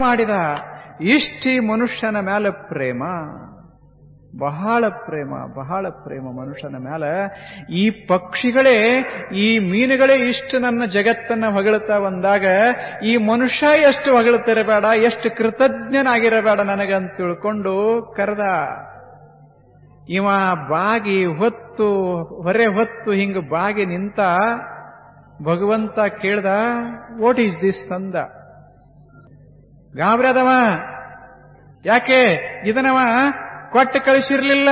ಮಾಡಿದ ಇಷ್ಟಿ ಮನುಷ್ಯನ ಮೇಲೆ ಪ್ರೇಮ, ಬಹಳ ಪ್ರೇಮ ಬಹಳ ಪ್ರೇಮ ಮನುಷ್ಯನ ಮೇಲೆ ಈ ಪಕ್ಷಿಗಳೇ, ಈ ಮೀನುಗಳೇ ಇಷ್ಟು ನನ್ನ ಜಗತ್ತನ್ನ ಹೊಗಳುತ್ತಾ ಬಂದಾಗ ಈ ಮನುಷ್ಯ ಎಷ್ಟು ಹೊಗಳುತ್ತಿರಬೇಡ ಎಷ್ಟು ಕೃತಜ್ಞನಾಗಿರಬೇಡ ನನಗಂತ ತಿಳ್ಕೊಂಡು ಕರೆದ, ಇವ ಬಾಗಿ ಹೊತ್ತು, ಹೊರೆ ಹೊತ್ತು ಹಿಂಗ ಬಾಗಿ ನಿಂತ ಭಗವಂತ ಕೇಳ್ದ ವಾಟ್ ಈಸ್ ದಿಸ್ ಅಂದ. ಗಾಬ್ರದವ ಯಾಕೆ? ಇದನವ, ಕೊಟ್ಟು ಕಳಿಸಿರ್ಲಿಲ್ಲ.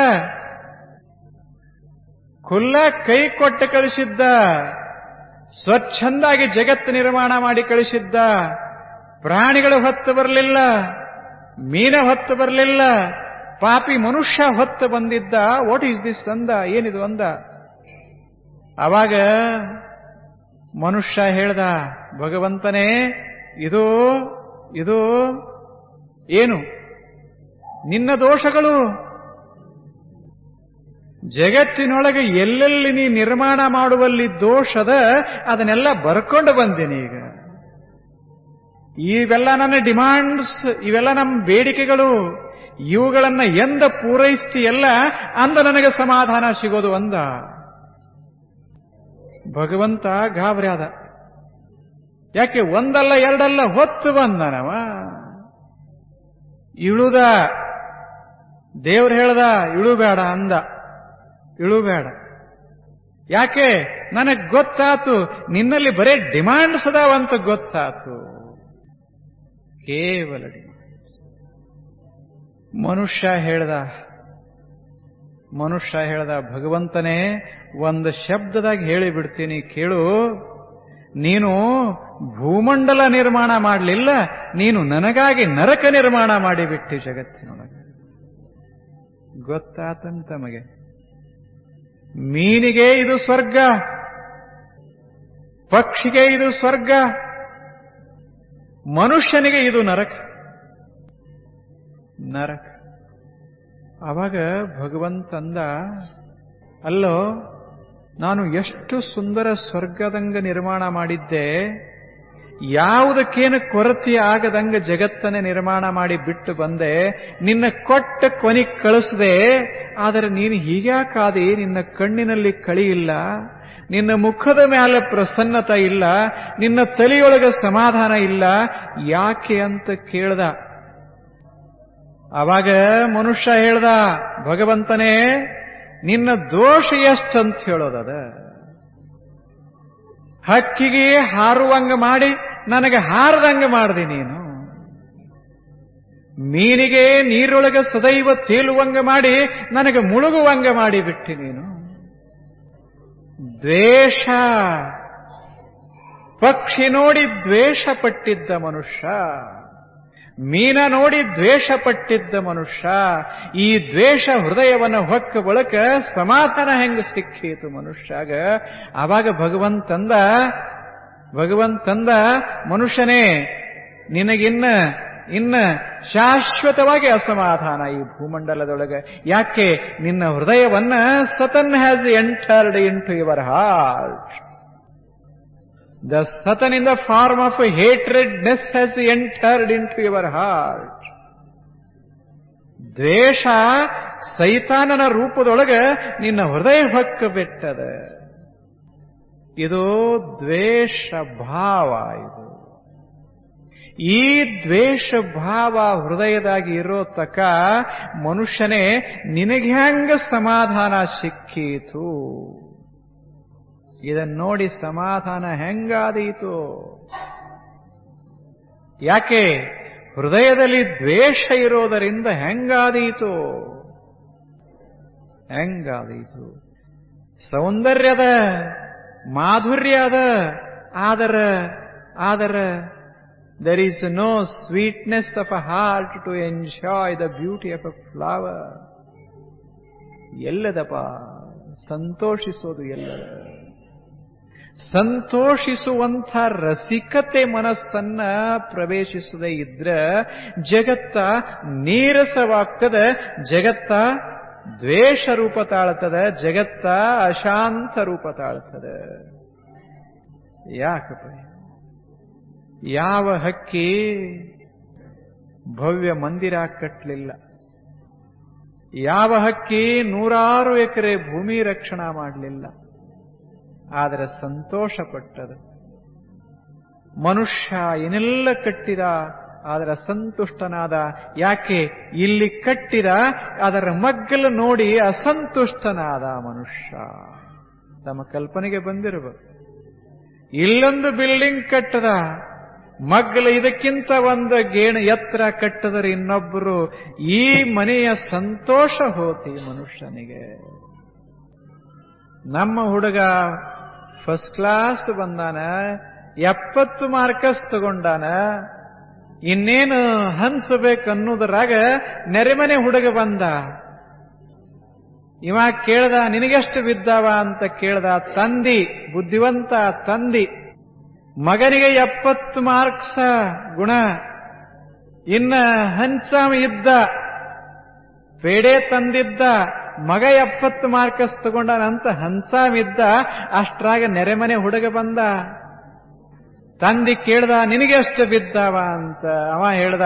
ಖುಲ್ಲ ಕೈ ಕೊಟ್ಟು ಕಳಿಸಿದ್ದ. ಸ್ವಚ್ಛಂದಾಗಿ ಜಗತ್ತು ನಿರ್ಮಾಣ ಮಾಡಿ ಕಳಿಸಿದ್ದ. ಪ್ರಾಣಿಗಳು ಹೊತ್ತು ಬರಲಿಲ್ಲ. ಮೀನ ಹೊತ್ತು ಬರಲಿಲ್ಲ. ಪಾಪಿ ಮನುಷ್ಯ ಹೊತ್ತು ಬಂದಿದ್ದ. ವಾಟ್ ಈಸ್ ದಿಸ್ ಅಂದ? ಏನಿದು ಅಂದ? ಅವಾಗ ಮನುಷ್ಯ ಹೇಳ್ದ, ಭಗವಂತನೇ, ಇದು ಇದು ಏನು? ನಿನ್ನ ದೋಷಗಳು? ಜಗತ್ತಿನೊಳಗೆ ಎಲ್ಲೆಲ್ಲಿ ನೀ ನಿರ್ಮಾಣ ಮಾಡುವಲ್ಲಿ ದೋಷದ, ಅದನ್ನೆಲ್ಲ ಬರ್ಕೊಂಡು ಬಂದೀನಿ ಈಗ. ಇವೆಲ್ಲ ನನ್ನ ಡಿಮಾಂಡ್ಸ್, ಇವೆಲ್ಲ ನಮ್ಮ ಬೇಡಿಕೆಗಳು. ಇವುಗಳನ್ನ ಎಂದ ಪೂರೈಸ್ತೀಯಲ್ಲ, ಅಂದ ನನಗೆ ಸಮಾಧಾನ ಸಿಗೋದು ಅಂದ ಭಗವಂತ ಗಾಬರಿ ಆದ. ಯಾಕೆ ಒಂದಲ್ಲ ಎರಡಲ್ಲ ಹೊತ್ತು ಬಂದನವ? ಇಳುದ, ದೇವ್ರು ಹೇಳ್ದ ಇಳುಬೇಡ ಅಂದ. ಇಳುಬೇಡ ಯಾಕೆ? ನನಗೆ ಗೊತ್ತಾತು. ನಿನ್ನಲ್ಲಿ ಬರೇ ಡಿಮಾಂಡ್ಸ್ ಅದಾವಂತ ಗೊತ್ತಾತು. ಕೇವಲ ಮನುಷ್ಯ ಹೇಳ್ದ ಮನುಷ್ಯ ಹೇಳ್ದ ಭಗವಂತನೇ, ಒಂದು ಶಬ್ದದಾಗ ಹೇಳಿಬಿಡ್ತೀನಿ, ಕೇಳು. ನೀನು ಭೂಮಂಡಲ ನಿರ್ಮಾಣ ಮಾಡಲಿಲ್ಲ, ನೀನು ನನಗಾಗಿ ನರಕ ನಿರ್ಮಾಣ ಮಾಡಿಬಿಟ್ಟಿ ಜಗತ್ತಿನೊಳಗೆ. ಗೊತ್ತಾತಂತ ತಮಗೆ ಮೀನಿಗೆ ಇದು ಸ್ವರ್ಗ, ಪಕ್ಷಿಗೆ ಇದು ಸ್ವರ್ಗ, ಮನುಷ್ಯನಿಗೆ ಇದು ನರಕ. ನರಕ. ಅವಾಗ ಭಗವಂತಂದ ಅಲ್ಲೋ ನಾನು ಎಷ್ಟು ಸುಂದರ ಸ್ವರ್ಗದಂಗ ನಿರ್ಮಾಣ ಮಾಡಿದ್ದೆ, ಯಾವುದಕ್ಕೇನು ಕೊರತೆ ಆಗದಂಗ ಜಗತ್ತನ್ನೇ ನಿರ್ಮಾಣ ಮಾಡಿ ಬಿಟ್ಟು ಬಂದೆ, ನಿನ್ನ ಕೊಟ್ಟ ಕೊನಿಗ್ ಕಳಿಸದೆ, ಆದರೆ ನೀನು ಹೀಗ್ಯಾಕಾದಿ ನಿನ್ನ ಕಣ್ಣಿನಲ್ಲಿ ಕಳಿಯಿಲ್ಲ ನಿನ್ನ ಮುಖದ ಮೇಲೆ ಪ್ರಸನ್ನತ ಇಲ್ಲ, ನಿನ್ನ ತಲೆಯೊಳಗ ಸಮಾಧಾನ ಇಲ್ಲ, ಯಾಕೆ ಅಂತ ಕೇಳ್ದ. ಅವಾಗ ಮನುಷ್ಯ ಹೇಳ್ದ, ಭಗವಂತನೇ ನಿನ್ನ ದೋಷ ಎಷ್ಟಂತ ಹೇಳೋದದ? ಹಕ್ಕಿಗೆ ಹಾರುವಂಗ ಮಾಡಿ, ನನಗೆ ಹಾರದಂಗ ಮಾಡಿದೆ ನೀನು. ಮೀನಿಗೆ ನೀರೊಳಗೆ ಸದೈವ ತೇಲುವಂಗ ಮಾಡಿ, ನನಗೆ ಮುಳುಗುವಂಗ ಮಾಡಿ ಬಿಟ್ಟಿ ನೀನು. ದ್ವೇಷ. ಪಕ್ಷಿ ನೋಡಿ ದ್ವೇಷ ಪಟ್ಟಿದ್ದ ಮನುಷ್ಯ. ಮೀನ ನೋಡಿ ದ್ವೇಷ ಪಟ್ಟಿದ್ದ ಮನುಷ್ಯ, ಈ ದ್ವೇಷ ಹೃದಯವನ್ನು ಹೊಕ್ಕ ಬಳಕ ಸಮಾಧಾನ ಹೆಂಗ ಸಿಕ್ಕೀತು ಮನುಷ್ಯಾಗ? ಆವಾಗ ಭಗವಂತಂದ ಭಗವಂತಂದ ಮನುಷ್ಯನೇ, ನಿನಗಿನ್ನ, ಇನ್ನ ಶಾಶ್ವತವಾಗಿ ಅಸಮಾಧಾನ ಈ ಭೂಮಂಡಲದೊಳಗೆ. ಯಾಕೆ? ನಿನ್ನ ಹೃದಯವನ್ನ Satan has entered into your heart. The Satan in the form of hatredness has entered into your heart. ದ್ವೇಷ ಸೈತಾನನ ರೂಪದೊಳಗೆ ನಿನ್ನ ಹೃದಯ ಹೊಕ್ಕ ಬಿಟ್ಟದ ಇದು ದ್ವೇಷ ಭಾವ ಇದು. ಈ ದ್ವೇಷ ಭಾವ ಹೃದಯದಾಗಿ ಇರೋ ತಕ ಮನುಷ್ಯನೇ ನಿನಗೆ ಹೆಂಗ ಸಮಾಧಾನ ಸಿಕ್ಕೀತು? ಇದನ್ನ ನೋಡಿ ಸಮಾಧಾನ ಹೆಂಗಾದೀತು? ಯಾಕೆ? ಹೃದಯದಲ್ಲಿ ದ್ವೇಷ ಇರೋದರಿಂದ ಹೆಂಗಾದೀತು? ಹೆಂಗಾದೀತು? ಸೌಂದರ್ಯದ ಮಾಧುರ್ಯದ ಆದರ ಆದರ. There is no sweetness of a heart to enjoy the beauty of a flower ಎಲ್ಲದಪ್ಪ, ಸಂತೋಷಿಸೋದು ಎಲ್ಲದ. ಸಂತೋಷಿಸುವಂಥ ರಸಿಕತೆ ಮನಸ್ಸನ್ನ ಪ್ರವೇಶಿಸದೇ ಇದ್ರ ಜಗತ್ತ ನೀರಸವಾಗ್ತದ, ಜಗತ್ತ ದ್ವೇಷ ರೂಪ ತಾಳ್ತದ, ಜಗತ್ತ ಅಶಾಂತ ರೂಪ ತಾಳ್ತದ. ಯಾಕಪ್ಪ? ಯಾವ ಹಕ್ಕಿ ಭವ್ಯ ಮಂದಿರ ಕಟ್ಟಲಿಲ್ಲ ಯಾವ ಹಕ್ಕಿ ನೂರಾರು ಎಕರೆ ಭೂಮಿ ರಕ್ಷಣಾ ಮಾಡಲಿಲ್ಲ. ಆದರೆ ಸಂತೋಷ ಪಟ್ಟದು ಮನುಷ್ಯ ಏನೆಲ್ಲ ಕಟ್ಟಿದ, ಆದರೆ ಸಂತುಷ್ಟನಾದ ಯಾಕೆ ಇಲ್ಲಿ ಕಟ್ಟಿದ, ಅದರ ಮಗ್ಗಲು ನೋಡಿ ಅಸಂತುಷ್ಟನಾದ ಮನುಷ್ಯ. ತಮ್ಮ ಕಲ್ಪನೆಗೆ ಬಂದಿರುವ. ಇಲ್ಲೊಂದು ಬಿಲ್ಡಿಂಗ್ ಕಟ್ಟದ, ಮಗ್ಗಲು ಇದಕ್ಕಿಂತ ಒಂದು ಗೇಣ ಎತ್ತರ ಕಟ್ಟದರೆ ಇನ್ನೊಬ್ಬರು ಈ ಮನೆಯ ಸಂತೋಷ ಹೋತಿ ಮನುಷ್ಯನಿಗೆ. ನಮ್ಮ ಹುಡುಗ ಫಸ್ಟ್ ಕ್ಲಾಸ್ ಬಂದಾನ, ಎಪ್ಪತ್ತು ಮಾರ್ಕಸ್ ತಗೊಂಡಾನ, ಇನ್ನೇನು ಹಂಚಬೇಕನ್ನೋದ್ರಾಗ ನೆರೆಮನೆ ಹುಡುಗ ಬಂದ. ಇವ ಕೇಳ್ದ, ನಿನಗೆಷ್ಟು ಬಿದ್ದಾವ ಅಂತ ಕೇಳ್ದ, ತಂದಿ, ಬುದ್ಧಿವಂತ ತಂದಿ, ಮಗನಿಗೆ ಎಪ್ಪತ್ತು ಮಾರ್ಕ್ಸ ಗುಣ, ಇನ್ನ ಹಂಚಾಮ ಇದ್ದ, ಪೇಡೆ ತಂದಿದ್ದ ಮಗ ಎಪ್ಪತ್ತು ಮಾರ್ಕಸ್ ತಗೊಂಡನಂತ ಹಂಚಾಮಿದ್ದ ಅಷ್ಟ್ರಾಗ ನೆರೆಮನೆ ಹುಡುಗ ಬಂದ. ತಂದಿ ಕೇಳ್ದ, ನಿನಗೆ ಎಷ್ಟು ಬಿದ್ದಾವ ಅಂತ. ಅವ ಹೇಳ್ದ,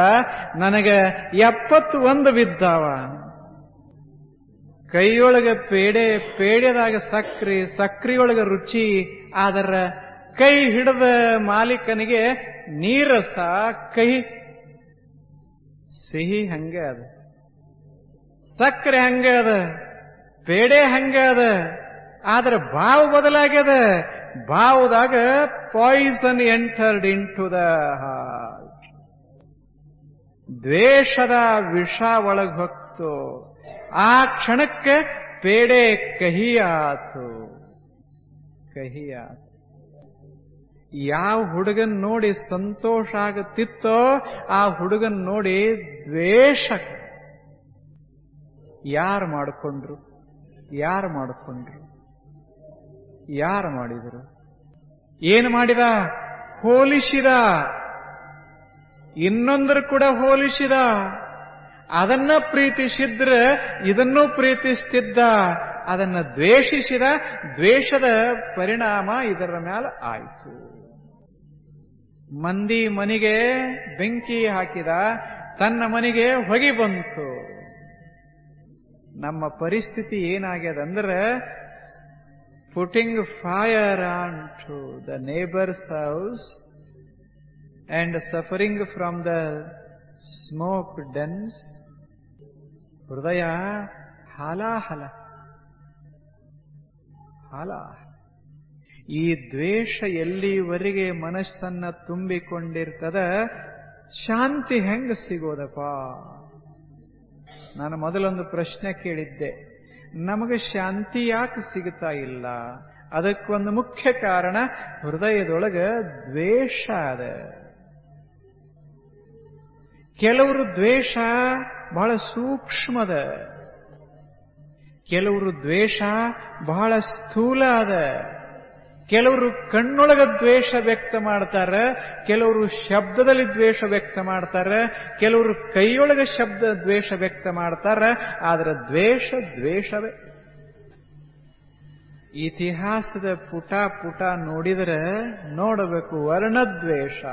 ನನಗೆ ಎಪ್ಪತ್ತು ಒಂದು ಬಿದ್ದಾವ. ಕೈಯೊಳಗ ಪೇಡೆ ಪೇಡೆದಾಗ ಸಕ್ರಿ, ಸಕ್ರಿಯೊಳಗ ರುಚಿ, ಆದರ ಕೈ ಹಿಡಿದ ಮಾಲೀಕನಿಗೆ ನೀರಸ ಕೈ ಸಿಹಿ ಹಂಗೆ ಅದ. ಸಕ್ಕರೆ ಹಂಗೆ ಅದ, ಪೇಡೆ ಹಂಗೆ ಅದ, ಆದ್ರೆ ಬಾವು ಬದಲಾಗ್ಯದ. ಬಾವುದಾಗ poison entered into the ದ್ವೇಷದ ವಿಷ ಒಳಗ್ ಹೊಕ್ತು. ಆ ಕ್ಷಣಕ್ಕೆ ಪೇಡೆ ಕಹಿಯಾತು. ಕಹಿಯಾತು. ಯಾವ ಹುಡುಗನ್ ನೋಡಿ ಸಂತೋಷ ಆಗುತ್ತಿತ್ತೋ, ಆ ಹುಡುಗನ್ ನೋಡಿ ದ್ವೇಷ ಯಾರು ಮಾಡಿಕೊಂಡ್ರು? ಯಾರು ಮಾಡಿಕೊಂಡ್ರು? ಯಾರು ಮಾಡಿದರು? ಏನು ಮಾಡಿದ? ಹೋಲಿಸಿದ. ಇನ್ನೊಂದರು ಕೂಡ ಹೋಲಿಸಿದ. ಅದನ್ನ ಪ್ರೀತಿಸಿದ್ರೆ ಇದನ್ನೂ ಪ್ರೀತಿಸ್ತಿದ್ದ, ಅದನ್ನ ದ್ವೇಷಿಸಿದ, ದ್ವೇಷದ ಪರಿಣಾಮ ಇದರ ಮೇಲೆ ಆಯಿತು. ಮಂದಿ ಮನೆಗೆ ಬೆಂಕಿ ಹಾಕಿದ, ತನ್ನ ಮನೆಗೆ ಹೊಗೆ ಬಂತು. ನಮ್ಮ ಪರಿಸ್ಥಿತಿ ಏನಾಗ್ಯದಂದ್ರೆ putting fire on to the neighbour's house and suffering from the smoke dense ಹೃದಯ ಹಾಲಾಹಲ. ಹಾಲ ಈ ದ್ವೇಷ ಎಲ್ಲಿವರೆಗೆ ಮನಸ್ಸನ್ನ ತುಂಬಿಕೊಂಡಿರ್ತದ? ಶಾಂತಿ ಹೆಂಗ ಸಿಗೋದಪ್ಪ? ನಾನು ಮೊದಲೊಂದು ಪ್ರಶ್ನೆ ಕೇಳಿದ್ದೆ. ನಮಗೆ ಶಾಂತಿ ಯಾಕೆ ಸಿಗುತ್ತಾ ಇಲ್ಲ? ಅದಕ್ಕೊಂದು ಮುಖ್ಯ ಕಾರಣ ಹೃದಯದೊಳಗ ದ್ವೇಷ ಅದ. ಕೆಲವರು ದ್ವೇಷ ಬಹಳ ಸೂಕ್ಷ್ಮದ. ಕೆಲವರು ದ್ವೇಷ ಬಹಳ ಸ್ಥೂಲ ಅದ. ಕೆಲವರು ಕಣ್ಣೊಳಗ ದ್ವೇಷ ವ್ಯಕ್ತ ಮಾಡ್ತಾರೆ, ಕೆಲವರು ಶಬ್ದದಲ್ಲಿ ದ್ವೇಷ ವ್ಯಕ್ತ ಮಾಡ್ತಾರೆ, ಕೆಲವರು ಕೈಯೊಳಗ ಶಬ್ದ ದ್ವೇಷ ವ್ಯಕ್ತ ಮಾಡ್ತಾರೆ, ಆದ್ರೆ ದ್ವೇಷ ದ್ವೇಷವೇ. ಇತಿಹಾಸದ ಪುಟ ಪುಟ ನೋಡಿದರೆ ನೋಡಬೇಕು ವರ್ಣದ್ವೇಷ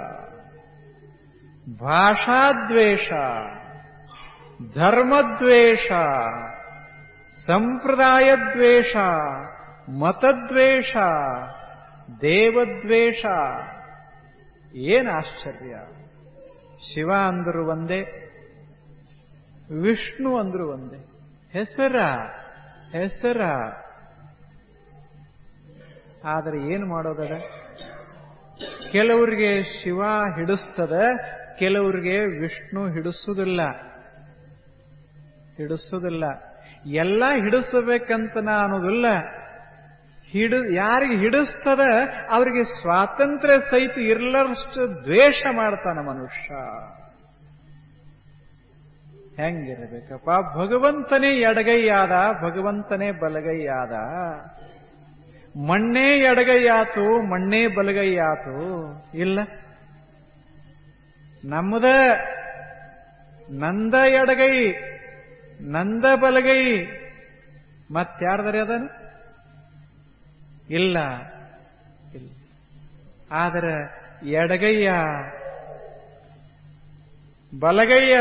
ಭಾಷಾದ್ವೇಷ ಧರ್ಮದ್ವೇಷ ಸಂಪ್ರದಾಯ ದ್ವೇಷ ಮತದ್ವೇಷ ದೇವದ್ವೇಷ. ಏನು ಆಶ್ಚರ್ಯ. ಶಿವ ಅಂದ್ರು ಒಂದೇ, ವಿಷ್ಣು ಅಂದ್ರು ಒಂದೇ. ಹೆಸರ ಹೆಸರ. ಆದರೆ ಏನು ಮಾಡೋದದ? ಕೆಲವರಿಗೆ ಶಿವ ಹಿಡಿಸ್ತದ, ಕೆಲವರಿಗೆ ವಿಷ್ಣು ಹಿಡಿಸುವುದಿಲ್ಲ ಹಿಡಿಸುವುದಿಲ್ಲ ಎಲ್ಲ ಹಿಡಿಸಬೇಕಂತ ಅನ್ನೋದಿಲ್ಲ ಹಿಡು, ಯಾರಿಗೆ ಹಿಡಿಸ್ತದ ಅವರಿಗೆ ಸ್ವಾತಂತ್ರ್ಯ ಸಹಿತ ಇರ್ಲಷ್ಟು ದ್ವೇಷ ಮಾಡ್ತಾನ ಮನುಷ್ಯ. ಹೆಂಗಿರಬೇಕಪ್ಪ? ಭಗವಂತನೇ ಎಡಗೈಯಾದ, ಭಗವಂತನೇ ಬಲಗೈಯಾದ. ಮಣ್ಣೇ ಎಡಗೈಯಾತು, ಮಣ್ಣೇ ಬಲಗೈಯಾತು. ಇಲ್ಲ. ನಮ್ಮದ ನಂದ ಎಡಗೈ, ನಂದ ಬಲಗೈ. ಮತ್ತಾರದರೆ ಅದನು? ಇಲ್ಲ. ಇಲ್ಲ. ಆದರೆ ಎಡಗೈಯ ಬಲಗೈಯ